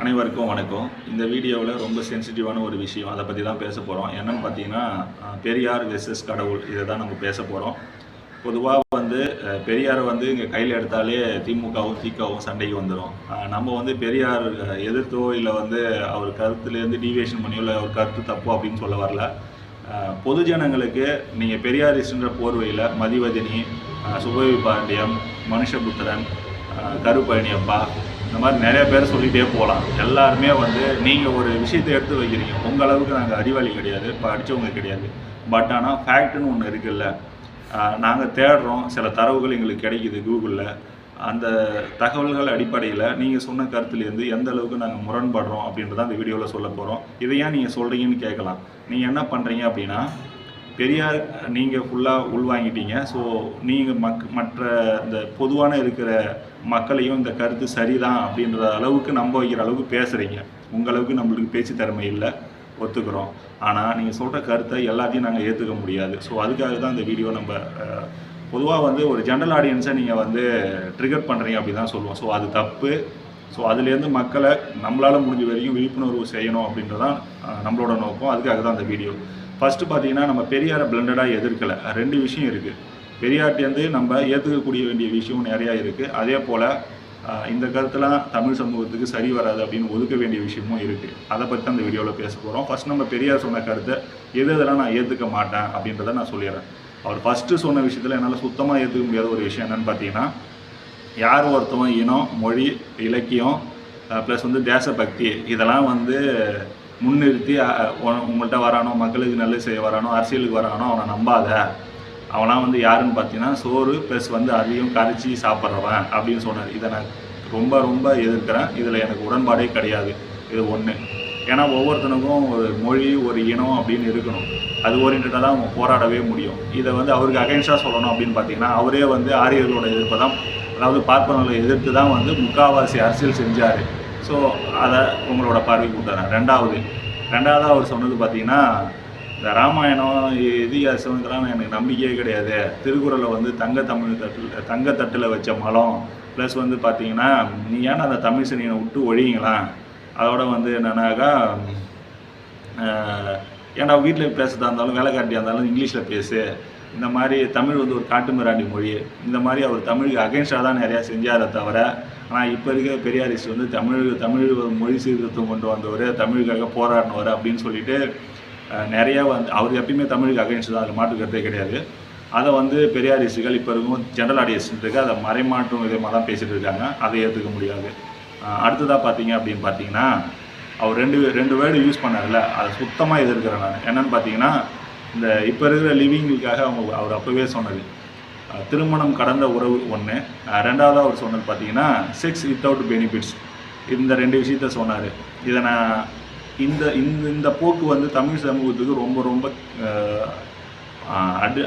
அனைவருக்கும் வணக்கம். இந்த வீடியோவில் ரொம்ப சென்சிட்டிவான ஒரு விஷயம். அதை பற்றி தான் பேச போகிறோம் என்னென்னு பார்த்தீங்கன்னா பெரியார் வெர்சஸ் கடவுள். இதை தான் நம்ம பேச போகிறோம் பொதுவாக வந்து பெரியாரை வந்து இங்கே கையில் எடுத்தாலே திமுகவும் திகாவும் சண்டைக்கு வந்துடும் நம்ம வந்து பெரியார் எதிர்த்தோ இல்லை வந்து அவர் கருத்துலேருந்து டீவியேஷன் பண்ணியோ இல்லை அவர் கருத்து தப்போ அப்படின்னு சொல்ல வரல. பொதுஜனங்களுக்கு நீங்கள் பெரியாரிஸ்ட்ன்ற போர்வையில் மதிவதினி சுபவி பாண்டியம் மனுஷபுத்திரன் கருப்பழனியப்பா இந்த மாதிரி நிறைய பேர் சொல்லிகிட்டே போகலாம். எல்லாருமே வந்து நீங்கள் ஒரு விஷயத்தை எடுத்து வைக்கிறீங்க. உங்கள் அளவுக்கு நாங்கள் அறிவாளி கிடையாது படித்தவங்க கிடையாது. பட் ஆனால் ஃபேக்ட்னு ஒன்று இருக்குல்ல. நாங்கள் தேடுறோம். சில தரவுகள் எங்களுக்கு கிடைக்குது கூகுளில் அந்த தகவல்கள் அடிப்படையில் நீங்கள் சொன்ன கருத்துலேருந்து எந்த அளவுக்கு நாங்கள் முரண்படுறோம் அப்படின்றத அந்த வீடியோவில் சொல்ல போகிறோம் இதை ஏன் நீங்கள் சொல்கிறீங்கன்னு கேட்கலாம். நீங்கள் என்ன பண்ணுறீங்க அப்படின்னா பெரியார் நீங்கள் ஃபுல்லாக உள்வாங்கிட்டீங்க ஸோ நீங்கள் மக் மற்ற இந்த பொதுவான இருக்கிற மக்களையும் இந்த கருத்து சரிதான் அப்படின்ற அளவுக்கு நம்ப வைக்கிற அளவுக்கு பேசுகிறீங்க உங்களவுக்கு நம்மளுக்கு பேச்சு திறமை இல்லை ஒத்துக்கிறோம். ஆனால் நீங்கள் சொல்கிற கருத்தை எல்லாத்தையும் நாங்கள் ஏற்றுக்க முடியாது. ஸோ அதுக்காக தான் இந்த வீடியோ நம்ம பொதுவாக வந்து ஒரு ஜென்ரல் ஆடியன்ஸை நீங்கள் வந்து ட்ரிகர் பண்ணுறீங்க அப்படி தான் சொல்லுவோம். ஸோ அது தப்பு. ஸோ அதுலேருந்து மக்களை நம்மளால் முடிஞ்ச வரைக்கும் விழிப்புணர்வு செய்யணும் அப்படின்றதான் நம்மளோட நோக்கம். அதுக்காக தான் அந்த வீடியோ ஃபஸ்ட்டு பார்த்தீங்கன்னா நம்ம பெரியாரை பிளண்டடாக எதிர்க்கலை. ரெண்டு விஷயம் இருக்குது பெரியார்ட்டேருந்து நம்ம ஏற்றுக்கக்கூடிய வேண்டிய விஷயம் நிறையா இருக்குது அதே போல் இந்த கருத்துலாம் தமிழ் சமூகத்துக்கு சரி வராது அப்படின்னு ஒதுக்க வேண்டிய விஷயமும் இருக்குது அதை பற்றி தான் இந்த வீடியோவில் பேச போகிறோம் ஃபஸ்ட் நம்ம பெரியார் சொன்ன கருத்தை எது எதெல்லாம் நான் ஏற்றுக்க மாட்டேன் அப்படின்றத நான் சொல்லிடுறேன். அவர் ஃபஸ்ட்டு சொன்ன விஷயத்தில் என்னால் சுத்தமாக ஏற்றுக்க முடியாத ஒரு விஷயம் என்னன்னு பார்த்தீங்கன்னா யார் ஒருத்தவன் இனம் மொழி இலக்கியம் ப்ளஸ் வந்து தேசபக்தி இதெல்லாம் வந்து முன்னிறுத்தி உங்கள்கிட்ட வரானோ மக்களுக்கு நல்லது செய்ய வரானோ அரசியலுக்கு வரானோ அவனை நம்பாத. அவனாம் வந்து யாருன்னு பார்த்தீங்கன்னா சோறு ப்ளஸ் வந்து அதையும் கரைச்சி சாப்பிட்றவன் அப்படின்னு சொன்னார். இதை நான் ரொம்ப ரொம்ப எதிர்க்கிறேன். இதில் எனக்கு உடன்பாடே கிடையாது. இது ஒன்று ஏன்னா ஒவ்வொருத்தனுக்கும் ஒரு மொழி ஒரு இனம் அப்படின்னு இருக்கணும். அது ஓரியன்டாக தான் அவங்க போராடவே முடியும். இதை வந்து அவருக்கு அகைன்ஸ்டாக சொல்லணும் அப்படின்னு பார்த்தீங்கன்னா அவரே வந்து ஆரியர்களோட எதிர்ப்பை தான் அதாவது பார்ப்பனர்களை எதிர்த்து தான் வந்து முக்காவாசி அரசியல் செஞ்சார். ஸோ அதை உங்களோட பார்வைக்கு விட்டுறேன் ரெண்டாவது ரெண்டாவது அவர் சொன்னது பார்த்தீங்கன்னா இந்த ராமாயணம் இதிகாசம் இதெல்லாம் எனக்கு நம்பிக்கையே கிடையாது. திருக்குறளை வந்து தங்க தமிழ் தட்டில் தங்க தட்டில் வச்ச மலம். ப்ளஸ் வந்து பார்த்தீங்கன்னா நீ ஏன்னா அந்த தமிழ் சனியை விட்டு ஒழியுங்களா? அதோட வந்து என்னன்னாக்கா ஏன்னா ஏன்டா வீட்டில் பேசுறதா இருந்தாலும் வேலைக்காட்டியாக இருந்தாலும் இங்கிலீஷில் பேசு. இந்த மாதிரி தமிழ் வந்து ஒரு காட்டுமிராண்டி மொழி. இந்த மாதிரி அவர் தமிழுக்கு அகேன்ஸ்டாக தான் நிறையா செஞ்சாரே தவிர ஆனால் இப்போ இருக்கிற பெரியாரிஸ்ட் வந்து தமிழ் தமிழ் மொழி சீர்திருத்தம் கொண்டு வந்தவர் தமிழுக்காக போராடினவர் அப்படின்னு சொல்லிட்டு நிறையா வந்து அவர் எப்பயுமே தமிழுக்கு அகேன்ஸ்ட் தான். அதில் மாற்றுக்கிறதே கிடையாது. அதை வந்து பெரியாரிஸ்டுகள் இப்போ இருக்கும் ஜென்ரல் ஆடியன்ஸ் இருக்கு அதை மறைமாற்றும் விதமாக தான் பேசிகிட்டு இருக்காங்க. அதை ஏற்றுக்க முடியாது. அடுத்ததாக பார்த்தீங்க அப்படின்னு பார்த்தீங்கன்னா அவர் ரெண்டு ரெண்டு வேர்டு யூஸ் பண்ணார்ல அதை சுத்தமாக எதிர்க்கிறேன் நான். என்னன்னு பார்த்தீங்கன்னா இந்த இப்போ இருக்கிற லிவிங்களுக்காக அவங்க அவர் அப்போவே சொன்னது. திருமணம் கடந்த உறவு ஒன்று ரெண்டாவது அவர் சொன்னது பார்த்தீங்கன்னா செக்ஸ் வித்தவுட் பெனிஃபிட்ஸ் இந்த ரெண்டு விஷயத்த சொன்னார். இதை நான் இந்த இந்த இந்த போக்கு வந்து தமிழ் சமூகத்துக்கு ரொம்ப ரொம்ப அடு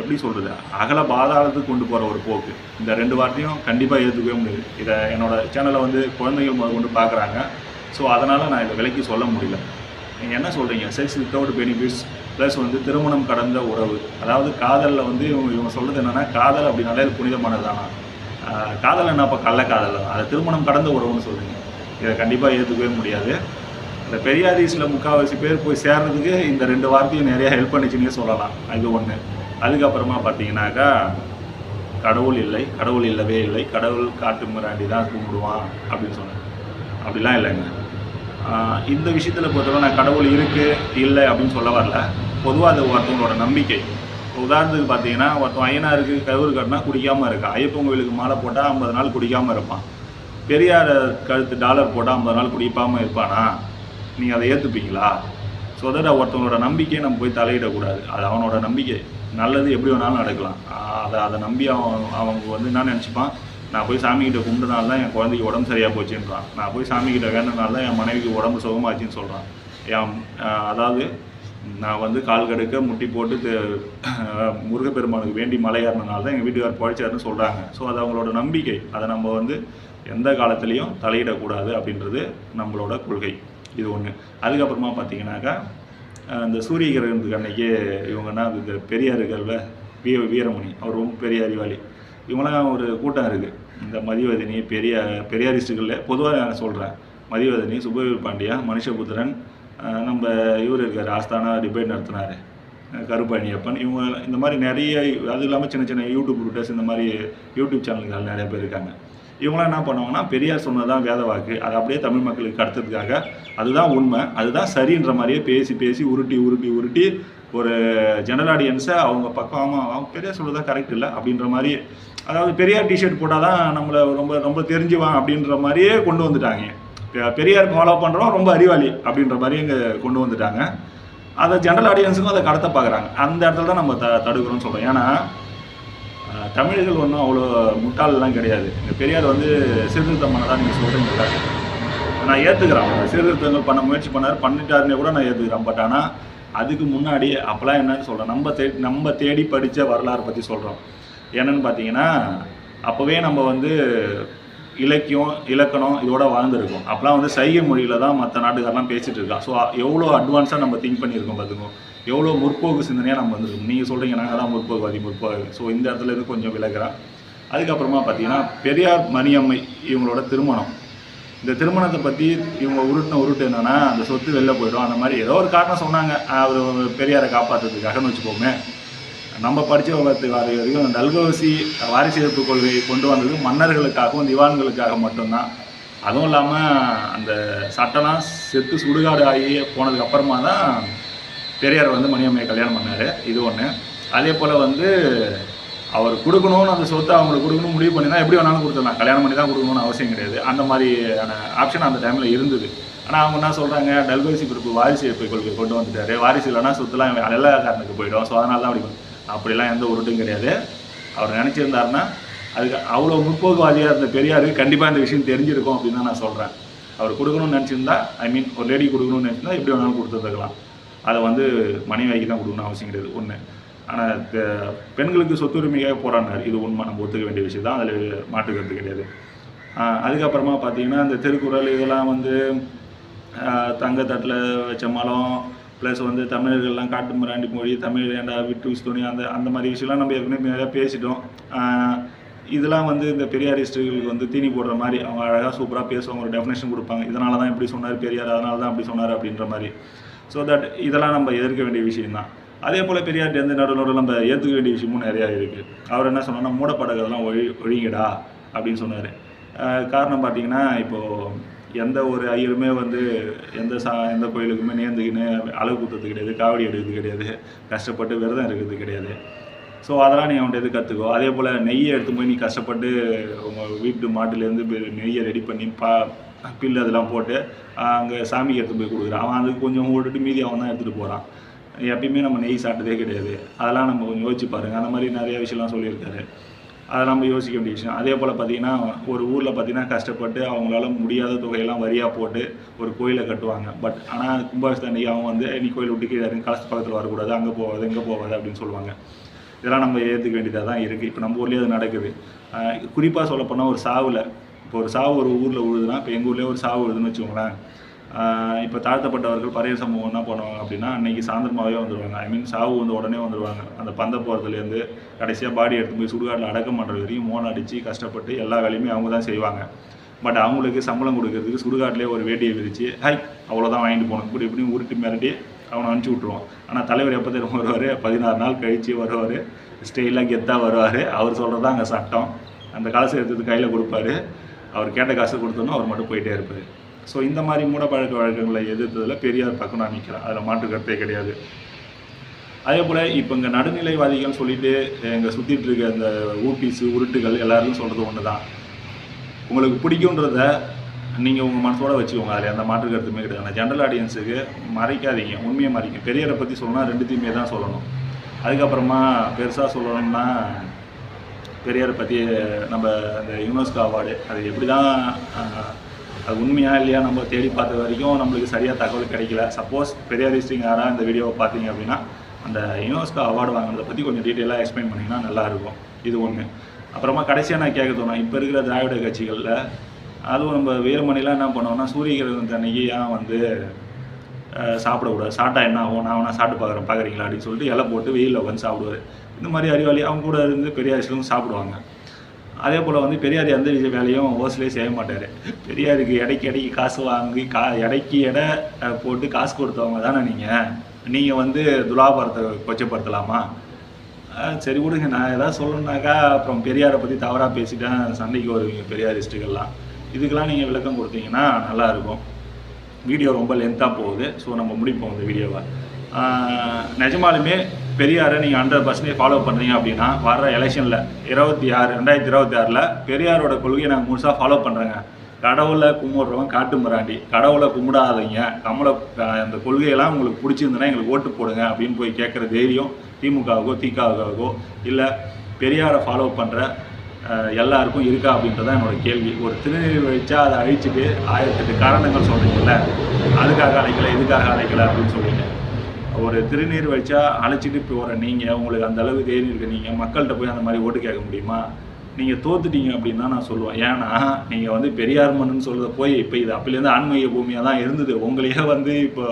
எப்படி சொல்கிறது அகல பாதாளத்துக்கு கொண்டு போகிற ஒரு போக்கு. இந்த ரெண்டு வார்த்தையும் கண்டிப்பாக ஏற்றுக்கவே முடியாது. இதை என்னோட சேனலை வந்து குழந்தைகள் முதல் கொண்டு பார்க்குறாங்க ஸோ அதனால் நான் இதை விலைக்கு சொல்ல முடியல. நீங்கள் என்ன சொல்கிறீங்க செக்ஸ் வித்தவுட் பெனிஃபிட்ஸ் ப்ளஸ் வந்து திருமணம் கடந்த உறவு. அதாவது காதலில் வந்து இவங்க இவங்க சொல்கிறது என்னென்னா காதல் அப்படின்னாலே அது புனிதமானது தானா? காதல் என்ன அப்போ கள்ள காதல் தான். அதை திருமணம் கடந்த உறவுன்னு சொல்கிறீங்க இதை கண்டிப்பாக ஏற்றுக்கவே முடியாது. இந்த பெரியாரிஸில் முக்கால்வாசி பேர் போய் சேர்றதுக்கு இந்த ரெண்டு வார்த்தையும் நிறையா ஹெல்ப் பண்ணிச்சுன்னே சொல்லலாம். இது ஒன்று அதுக்கப்புறமா பார்த்தீங்கன்னாக்கா கடவுள் இல்லை கடவுள் இல்லவே இல்லை கடவுள் காட்டு மிராண்டி தான் கும்பிடுவான் அப்படின்னு சொன்னேன் அப்படிலாம் இல்லைங்க. இந்த விஷயத்தில் பொறுத்தவரை நான் கடவுள் இருக்குது இல்லை அப்படின்னு சொல்ல வரல. பொதுவாக அது ஒருத்தவங்களோட நம்பிக்கை. உதாரணத்துக்கு பார்த்தீங்கன்னா ஒருத்தன் ஐயனாருக்கு கவுரு கட்டினா குடிக்காமல் இருக்கான் ஐயப்பன் கோயிலுக்கு மாலை போட்டால் ஐம்பது நாள் குடிக்காமல் இருப்பான். பெரியார் கழுத்து டாலர் போட்டால் ஐம்பது நாள் குடிப்பாமல் இருப்பானா? நீங்கள் அதை ஏற்றுப்பீங்களா ஸோ அதோட ஒருத்தவங்களோட நம்பிக்கையை நம்ம போய் தலையிடக்கூடாது. அது அவனோட நம்பிக்கை. நல்லது எப்படி வேணாலும் நடக்கலாம். அதை அதை நம்பி அவன் அவங்க வந்து என்ன நினச்சிப்பான்? நான் போய் சாமிகிட்ட கும்பிட்டனால தான் என் குழந்தைக்கு உடம்பு சரியாக போச்சுன்றான். நான் போய் சாமிக்கிட்ட வேண்டனால தான் என் மனைவிக்கு உடம்பு சுகமாச்சுன்னு சொல்கிறான் என் அதாவது நான் வந்து கால் கடுக்க முட்டி போட்டு முருகப்பெருமானுக்கு வேண்டி மலையாறினால தான் எங்கள் வீட்டுக்கார் பழிச்சாருன்னு சொல்கிறாங்க ஸோ அது அவங்களோட நம்பிக்கை. அதை நம்ம வந்து எந்த காலத்துலேயும் தலையிடக்கூடாது அப்படின்றது நம்மளோட கொள்கை. இது ஒன்று அதுக்கப்புறமா பார்த்தீங்கன்னாக்கா இந்த சூரிய கிரகணத்துக்கு அன்னைக்கு இவங்கன்னா இந்த பெரியார் இருக்கார்ல வீ வீரமணி. அவர் ரொம்ப பெரிய அறிவாளி. இவங்களாம் ஒரு கூட்டம் இருக்குது இந்த மதிவதனி பெரிய பெரியாரிஸ்டுகளில் பொதுவாக நான் சொல்கிறேன் மதிவதனி சுப்பவீர் பாண்டியா மனுஷபுத்திரன் நம்ம இவர் இருக்கார் ஆஸ்தானா டிபேட் நடத்தினார். கருப்பணியப்பன் இவங்க இந்த மாதிரி நிறைய அது இல்லாமல் சின்ன சின்ன யூடியூப் ரூட்டர்ஸ் இந்த மாதிரி யூடியூப் சேனல்கள் நிறைய பேர் இருக்காங்க. இவங்களாம் என்ன பண்ணுவாங்கன்னா பெரியார் சொன்னதான் வேத வாக்கு. அதை அப்படியே தமிழ் மக்களுக்கு கடத்துறதுக்காக அதுதான் உண்மை. அதுதான் சரின்ற மாதிரியே பேசி பேசி உருட்டி உருட்டி உருட்டி ஒரு ஜெனரல் ஆடியன்ஸை அவங்க பக்கமாக அவங்க பெரியார் சொல்கிறதா கரெக்ட் இல்லை அப்படின்ற மாதிரி அதாவது பெரியார் டிஷர்ட் போட்டால் தான் நம்மளை ரொம்ப ரொம்ப தெரிஞ்சுவான் அப்படின்ற மாதிரியே கொண்டு வந்துட்டாங்க. பெரியார் ஃபாலோ பண்ணுறோம் ரொம்ப அறிவாளி அப்படின்ற மாதிரி இங்கே கொண்டு வந்துட்டாங்க. அதை ஜென்ரல் ஆடியன்ஸுக்கும் அதை கடத்த பார்க்குறாங்க அந்த இடத்துல தான் நம்ம த தடுக்கிறோம்னு சொல்கிறோம் ஏன்னா தமிழர்கள் ஒன்றும் அவ்வளோ முட்டாளெல்லாம் கிடையாது. இந்த பெரியார் வந்து சீர்திருத்தம் பண்ணதான் நீங்கள் சொல்கிறீங்களா நான் ஏற்றுக்கிறேன் சீர்திருத்தங்கள் பண்ண முயற்சி பண்ணார் பண்ணிட்டாருன்னே கூட நான் ஏற்றுக்கிறேன் பட் ஆனால் அதுக்கு முன்னாடி அப்போலாம் என்னன்னு சொல்கிறேன் நம்ம தே நம்ம தேடி படித்த வரலாறு பற்றி சொல்கிறோம் என்னன்னு பார்த்தீங்கன்னா அப்போவே நம்ம வந்து இலக்கியம் இலக்கணம் இதோட வாழ்ந்துருக்கோம். அப்போலாம் வந்து சைகை மொழியில் தான் மற்ற நாட்டுக்காரெல்லாம் பேசிகிட்டு இருக்கான் ஸோ எவ்வளோ அட்வான்ஸாக நம்ம திங்க் பண்ணியிருக்கோம் பார்த்துக்கோங்க எவ்வளோ முற்போக்கு சிந்தனையாக நம்ம வந்துருக்கோம். நீங்கள் சொல்கிறீங்க நாங்கள் தான் முற்போக்குவாதி முற்போக்கு. ஸோ இந்த இடத்துல இருந்து கொஞ்சம் விலகிறேன் அதுக்கப்புறமா பார்த்தீங்கன்னா பெரியார் மணியம்மை இவங்களோட திருமணம். இந்த திருமணத்தை பற்றி இவங்க உருட்டின உருட்டு என்னென்னா அந்த சொத்து வெளில போயிடும். அந்த மாதிரி ஏதோ ஒரு காரணம் சொன்னாங்க. அவர் பெரியாரை காப்பாற்றுறதுக்காகன்னு வச்சுக்கோமே. நம்ம படித்த வளர்த்து வரைக்கும் டல்கோசி வாரிசு எதிர்ப்பு கொள்கையை கொண்டு வந்தது மன்னர்களுக்காகவும் திவான்களுக்காக மட்டும்தான். அதுவும் இல்லாமல் அந்த சட்டம்லாம் செத்து சுடுகாடு ஆகி போனதுக்கப்புறமா தான் பெரியார் வந்து மணியம்மையை கல்யாணம் பண்ணார். இது ஒன்று அதே போல் வந்து அவர் கொடுக்கணும்னு அந்த சொத்தை அவங்களுக்கு கொடுக்கணும் முடிவு பண்ணி தான் எப்படி வேணாலும் கொடுத்துடலாம். கல்யாணம் பண்ணி தான் கொடுக்கணும்னு அவசியம் கிடையாது. அந்த மாதிரியான ஆப்ஷன் அந்த டைமில் இருந்தது. ஆனால் அவங்க என்ன சொல்கிறாங்க டல்கோசி குறிப்பு வாரிசு இப்போ கொள்கை கொண்டு வந்துட்டாரு. வாரிசு இல்லைன்னா சொத்துலாம் எல்லாக்காரனுக்கு போயிடும். ஸோ அதனால தான் அப்படி அப்படிலாம் எந்த உருட்டும் கிடையாது. அவர் நினச்சிருந்தாருன்னா அதுக்கு அவ்வளோ முற்போக்குவாதியாக இருந்த பெரியார் கண்டிப்பாக இந்த விஷயம் தெரிஞ்சிருக்கும் அப்படின்னு தான் நான் சொல்கிறேன் அவர் கொடுக்கணும்னு நினச்சிருந்தா ஐ மீன் ஒரு லேடி கொடுக்கணும்னு நினச்சிருந்தா எப்படி வேணாலும் கொடுத்துருக்கலாம் அதை வந்து மனைவிக்கு தான் கொடுக்கணும் அவசியம் கிடையாது ஒன்று ஆனால் பெண்களுக்கு சொத்துரிமையாக போராடினார். இது உண்மை நம்ம ஒத்துக்க வேண்டிய விஷயம் தான். அதில் மாற்றுக்கிறது கிடையாது. அதுக்கப்புறமா பார்த்தீங்கன்னா இந்த திருக்குறள் இதெல்லாம் வந்து தங்கத்தட்டில் வச்ச மலம் ப்ளஸ் வந்து தமிழர்கள்லாம் காட்டு மிராண்டி மொழி தமிழ் ஏண்டா விட்டு துணி அந்த அந்த மாதிரி விஷயம்லாம் நம்ம ஏற்கனவே நிறையா பேசிட்டோம். இதெல்லாம் வந்து இந்த பெரியார் ஹிஸ்டரிகளுக்கு வந்து தீனி போடுற மாதிரி அவங்க அழகாக சூப்பராக பேசுவாங்க ஒரு டெஃபினேஷன் கொடுப்பாங்க. இதனால தான் இப்படி சொன்னார் பெரியார் அதனால தான் அப்படி சொன்னார் அப்படின்ற மாதிரி. ஸோ தட் இதெல்லாம் நம்ம எதிர்க்க வேண்டிய விஷயம்தான். அதே போல் பெரியார் இருந்து நடுவில் நம்ம ஏற்றுக்க வேண்டிய விஷயமும் நிறையா இருக்குது அவர் என்ன சொன்னார்னா மூடப்படகெல்லாம் ஒழி ஒழிங்கடா அப்படின்னு சொன்னார். காரணம் பார்த்தீங்கன்னா இப்போது எந்த ஒரு ஐயருமே வந்து எந்த சா எந்த கோயிலுக்குமே நேர்ந்துக்கின்னு அளவு குத்துறது கிடையாது காவடி எடுக்கிறது கிடையாது கஷ்டப்பட்டு விரதம் இருக்கிறது கிடையாது. ஸோ அதெல்லாம் நீ அவன்கிட்ட எது கற்றுக்கோ அதே போல் நெய்யை எடுத்து போய் நீ கஷ்டப்பட்டு உங்கள் வீட்டு மாட்டுலேருந்து நெய்யை ரெடி பண்ணி பா பில்லு அதெல்லாம் போட்டு அங்கே சாமிக்கு எடுத்து போய் கொடுக்குறான். அவன் அதுக்கு கொஞ்சம் ஓட்டுட்டு மீதி அவன் தான் எடுத்துகிட்டு போகிறான் எப்பயுமே நம்ம நெய் சாப்பிட்டதே கிடையாது. அதெல்லாம் நம்ம கொஞ்சம் யோசிச்சு பாருங்கள் அந்த மாதிரி நிறைய விஷயம்லாம் சொல்லியிருக்காரு. அதை நம்ம யோசிக்க வேண்டிய விஷயம். அதே போல் பார்த்தீங்கன்னா ஒரு ஊரில் பார்த்தீங்கன்னா கஷ்டப்பட்டு அவங்களால முடியாத தொகையெல்லாம் வரியாக போட்டு ஒரு கோயிலை கட்டுவாங்க. பட் ஆனால் கும்பாபிஷேகம் அன்னைக்கு அவன் வந்து நீ கோயில் விட்டு கீழே இறங்கி. கலசத்து பக்கத்தில் வரக்கூடாது. அங்கே போகாது இங்கே போகாது அப்படின்னு சொல்லுவாங்க. இதெல்லாம் நம்ம ஏற்றுக்க வேண்டியதாக தான் இருக்குது இப்போ நம்ம ஊர்லேயே அது நடக்குது. குறிப்பாக சொல்லப்போனால் ஒரு சாவில் இப்போ ஒரு சாவு ஒரு ஊரில் விழுதுன்னா இப்போ எங்கள் ஊர்லேயே ஒரு சாவு விழுதுன்னு வச்சுக்கோங்களேன். இப்போ தாழ்த்தப்பட்டவர்கள் பறைய சமூகம் என்ன பண்ணுவாங்க அப்படின்னா அன்றைக்கி சாயந்தரமாகவே வந்துடுவாங்க ஐ மீன் சாவு வந்து உடனே வந்துடுவாங்க அந்த பந்த போகிறதுலேருந்து கடைசியாக பாடி எடுத்து போய் சுடுகாட்டில் அடக்கம் பண்ணுறது வரையும் மோன் அடித்து கஷ்டப்பட்டு எல்லா வேலையுமே அவங்க தான் செய்வாங்க. பட் அவங்களுக்கு சம்பளம் கொடுக்கறதுக்கு சுடுகாட்டிலே ஒரு வேட்டியை விரித்து ஹை அவ்வளோதான் வாங்கிட்டு போகணும். இப்படி இப்படி உருட்டி மிரட்டி அவனை அனுப்பிச்சி விட்ருவோம் ஆனால் தலைவர் எப்போ தெரியும் வருவார்? பதினாறு நாள் கழித்து வருவார். ஸ்டெயிலாக கெத்தாக வருவார். அவர் சொல்கிறது தான் அங்கே சட்டம். அந்த காசை எடுத்தது கையில் கொடுப்பாரு. அவர் கேட்ட காசு கொடுத்தோன்னா அவர் மட்டும் போயிட்டே இருப்பார். ஸோ இந்த மாதிரி மூடப்பழக்க வழக்கங்களை எதிர்த்ததில் பெரியார் பக்கம் நான் நிற்கிறேன் அதில் மாற்று கருத்தே கிடையாது. அதே போல் இப்போ இங்கே நடுநிலைவாதிகள் சொல்லிட்டு இங்கே சுற்றிட்டு இருக்க இந்த ஊட்டிஸு உருட்டுகள் எல்லாரும் சொல்கிறது ஒன்று தான் உங்களுக்கு பிடிக்குன்றத நீங்கள் உங்கள் மனசோட வச்சுக்கோங்க. அதில் எந்த மாற்று கருத்துமே கிடையாது. அந்த ஜென்ரல் ஆடியன்ஸுக்கு மறைக்காதீங்க. உண்மையை மறைங்க. பெரியரை பற்றி சொல்லணும்னா ரெண்டுத்தையுமே தான் சொல்லணும். அதுக்கப்புறமா பெருசாக சொல்லணும்னா பெரியார் பற்றி நம்ம அந்த யுனெஸ்கோ அவார்டு அது எப்படி தான் அது உண்மையாக இல்லையா நம்ம தேடி பார்த்த வரைக்கும் நம்மளுக்கு சரியாக தகவல் கிடைக்கல. சப்போஸ் பெரியார் ஹிஸ்ட்ரிங்க யாராக இந்த வீடியோவை பார்த்தீங்க அப்படின்னா அந்த யுனெஸ்கோ அவார்டு வாங்கினதை பற்றி கொஞ்சம் டீட்டெயிலாக எக்ஸ்பிளைன் பண்ணிங்கன்னா நல்லாயிருக்கும். இது ஒன்று அப்புறமா கடைசியாக நான் கேட்க தோணும் இப்போ இருக்கிற திராவிட கட்சிகளில் அதுவும் நம்ம வீரமணிலாம் என்ன பண்ணுவோம்னா சூரிய கிரகணத்து அன்னைக்கு ஏன் வந்து சாப்பிடக்கூடாது? சாப்பிட்டா என்ன ஆகும்? நான் வேணால் சாப்பிட்டு பார்க்குறேன் பார்க்குறீங்களா அப்படின்னு சொல்லிட்டு இலை போட்டு வெயிலில் உட்காந்து சாப்பிடுவார். இந்த மாதிரி அறிவாளி அவங்க கூட இருந்து பெரிய சாப்பிடுவாங்க. அதே போல் வந்து பெரியார் எந்த விஷய வேலையும் ஓசிலே செய்ய மாட்டார். பெரியாருக்கு இடைக்கு இடைக்கு காசு வாங்கி கா இடைக்கு எடை போட்டு காசு கொடுத்தவங்க தானே நீங்கள் நீங்கள் வந்து துலாபாரத்தை கொச்சப்படுத்தலாமா? சரி விடுங்க நான் எதாவது சொல்லணுன்னாக்கா அப்புறம் பெரியாரை பற்றி தவறாக பேசிட்டேன் சண்டைக்கு வருவீங்க பெரியாரிஸ்ட்டுகள்லாம் இதுக்கெல்லாம் நீங்கள் விளக்கம் கொடுத்தீங்கன்னா நல்லாயிருக்கும் வீடியோ ரொம்ப லென்த்தாக போகுது. ஸோ நம்ம முடிப்போம் இந்த வீடியோவை. நிஜமாலுமே பெரியாரை நீங்கள் ஹண்ட்ரட் பர்சன்டேஜ் ஃபாலோ பண்ணுறீங்க அப்படின்னா வர்ற எலெக்ஷனில் இருபத்தி ஆறு ரெண்டாயிரத்தி இருபத்தி ஆறில் பெரியாரோட கொள்கையை நாங்கள் முழுசாக ஃபாலோ பண்ணுறேங்க கடவுளை கும்பிட்றவன் காட்டு மிராண்டி. கடவுளை கும்பிடாதீங்க. நம்மளை அந்த கொள்கையெல்லாம் உங்களுக்கு பிடிச்சிருந்ததுன்னா எங்களுக்கு ஓட்டு போடுங்க அப்படின்னு போய் கேட்குற தைரியம் திமுகவுக்கோ திகாவுக்காகவோ இல்லை பெரியாரை ஃபாலோ பண்ணுற எல்லாருக்கும் இருக்கா அப்படின்றதான் என்னோட கேள்வி. ஒரு திருநெல்வேலி வச்சா அதை அழிச்சிட்டு ஆயிரத்தெட்டு காரணங்கள் சொல்கிறீங்கல்ல அதுக்காக அழைக்கல இதுக்காக அழைக்கல அப்படின்னு சொல்லிட்டு ஒரு திருநீர் வச்சா அழைச்சிட்டு போகிற நீங்கள் உங்களுக்கு அந்த அளவு தைரியம் இருக்கு நீங்கள் மக்கள்கிட்ட போய் அந்த மாதிரி ஓட்டு கேட்க முடியுமா? நீங்கள் தோத்துட்டீங்க அப்படின்னு தான் நான் சொல்லுவேன். ஏன்னா நீங்கள் வந்து பெரியார் மண்ணுன்னு சொல்கிறத போய் இப்போ இது அப்போலேருந்து ஆன்மீக பூமியாக தான் இருந்தது. உங்களையே வந்து இப்போ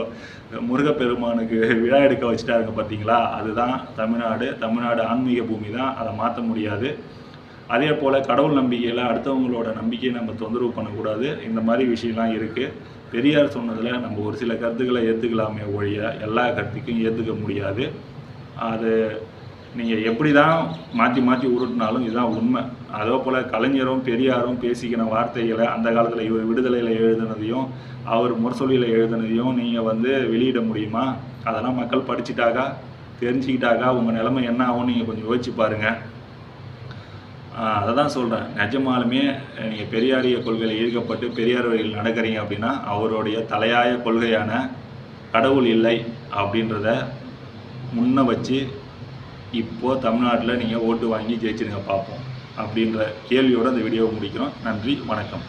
முருகப்பெருமானுக்கு விழா எடுக்க வச்சுட்டாருங்க பார்த்தீங்களா? அதுதான் தமிழ்நாடு. தமிழ்நாடு ஆன்மீக பூமி தான். அதை மாற்ற முடியாது. அதே போல் கடவுள் நம்பிக்கையில் அடுத்தவங்களோட நம்பிக்கையை நம்ம தொந்தரவு பண்ணக்கூடாது. இந்த மாதிரி விஷயம்லாம் இருக்குது பெரியார் சொன்னதில் நம்ம ஒரு சில கருத்துக்களை ஏற்றுக்கலாமே ஒழிய எல்லா கருத்துக்கும் ஏற்றுக்க முடியாது. அது நீங்கள் எப்படி தான் மாற்றி மாற்றி உருட்டினாலும் இதுதான் உண்மை. அதே போல் கலைஞரும் பெரியாரும் பேசிக்கின வார்த்தைகளை அந்த காலத்தில் இவர் விடுதலையில் எழுதுனதையும் அவர் முரசொலியில் எழுதுனதையும் நீங்கள் வந்து வெளியிட முடியுமா? அதெல்லாம் மக்கள் படிச்சுட்டாக்கா தெரிஞ்சுக்கிட்டாக்கா உங்கள் நிலைமை என்ன ஆகும்னு நீங்கள் கொஞ்சம் யோசிச்சு பாருங்கள் அதை தான் சொல்கிறேன் நிஜமாலுமே நீங்கள் பெரியாரிய கொள்கையில் ஈர்க்கப்பட்டு பெரியார் வழியில் நடக்கிறீங்க அப்படின்னா அவருடைய தலையாய கொள்கையான கடவுள் இல்லை அப்படின்றத முன்ன வச்சு இப்போது தமிழ்நாட்டில் நீங்கள் ஓட்டு வாங்கி ஜெயிச்சிருங்க பார்ப்போம் அப்படின்ற கேள்வியோடு அந்த வீடியோவை முடிக்கிறோம். நன்றி வணக்கம்.